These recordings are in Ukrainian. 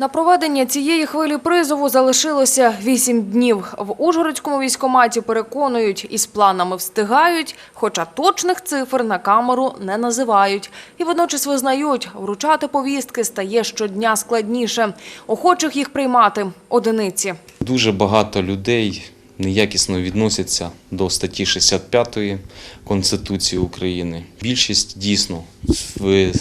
На проведення цієї хвилі призову залишилося вісім днів. В Ужгородському військкоматі переконують, із планами встигають, хоча точних цифр на камеру не називають. І водночас визнають, вручати повістки стає щодня складніше. Охочих їх приймати – одиниці. Дуже багато людей неякісно відносяться до статті 65 Конституції України. Більшість дійсно в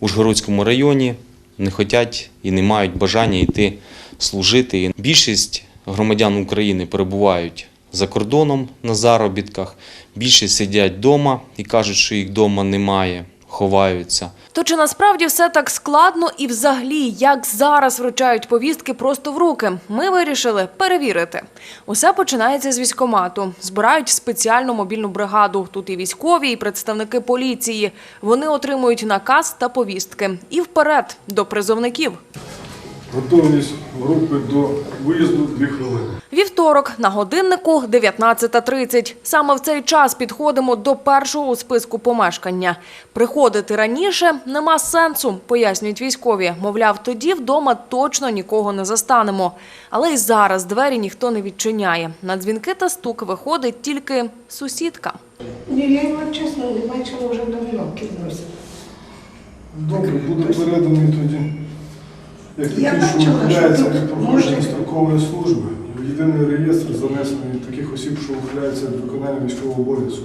Ужгородському районі не хочуть і не мають бажання йти служити. Більшість громадян України перебувають за кордоном на заробітках, більшість сидять вдома і кажуть, що їх вдома немає, ховаються. То чи насправді все так складно і взагалі, як зараз вручають повістки просто в руки? Ми вирішили перевірити. Усе починається з військомату. Збирають спеціальну мобільну бригаду. Тут і військові, і представники поліції. Вони отримують наказ та повістки. І вперед до призовників. Готовність групи до виїзду 2 хвилини. Вівторок на годиннику 19.30. Саме в цей час підходимо до першого у списку помешкання. Приходити раніше нема сенсу, пояснюють військові. Мовляв, тоді вдома точно нікого не застанемо. Але й зараз двері ніхто не відчиняє. На дзвінки та стук виходить тільки сусідка. Ні, я його чесно не бачила вже давно кинувся. Добре, буде переданий тоді, як Я такий, що бачила, ухиляється що тут від проходження може- строкової служби. В єдиний реєстр занесений таких осіб, що ухиляються від виконання військового обов'язку.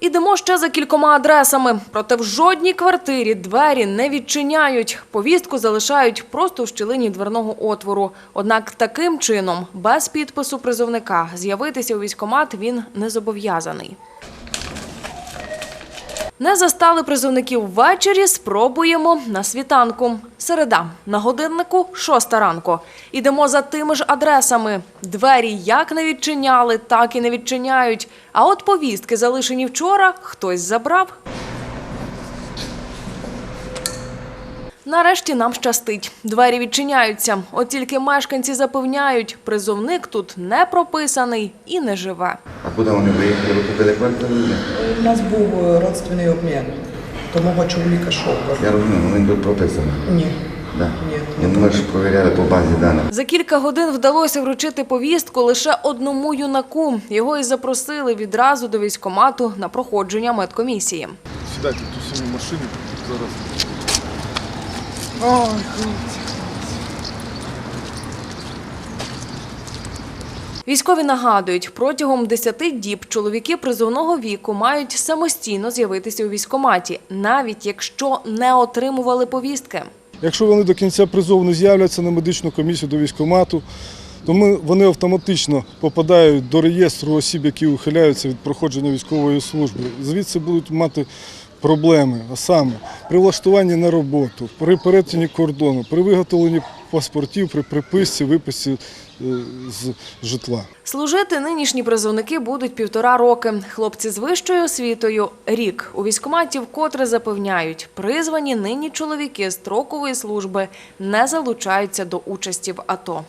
Ідемо ще за кількома адресами. Проте в жодній квартирі двері не відчиняють. Повістку залишають просто в щілині дверного отвору. Однак таким чином, без підпису призовника, з'явитися у військкомат він не зобов'язаний. Не застали призовників ввечері, спробуємо на світанку. Середа. На годиннику шоста ранку. Ідемо за тими ж адресами. Двері як не відчиняли, так і не відчиняють. А от повістки, залишені вчора, хтось забрав. Нарешті нам щастить. Двері відчиняються. От тільки мешканці запевняють, призовник тут не прописаний і не живе. Куди вони виїхали? Ви купили квартиру? У нас був е, родственний обмін. До мого чоловіка шовкар. Я розумію, він тут прописаний. Ні. Да. Ні. Ми ж провіряли по базі даних. За кілька годин вдалося вручити повістку лише одному юнаку. Його і запросили відразу до військкомату на проходження медкомісії. Сідайте тут самі машині зараз. Військові нагадують, протягом 10 діб чоловіки призовного віку мають самостійно з'явитися у військкоматі, навіть якщо не отримували повістки. Якщо вони до кінця призову не з'являться на медичну комісію до військкомату, то ми, вони автоматично попадають до реєстру осіб, які ухиляються від проходження військової служби. Звідси будуть мати проблеми, а саме при влаштуванні на роботу, при перетині кордону, при виготовленні паспортів, при приписці, виписці е, з житла. Служити нинішні призовники будуть півтора роки. Хлопці з вищою освітою – рік. У військкоматі вкотре запевняють, призвані нині чоловіки строкової служби не залучаються до участі в АТО.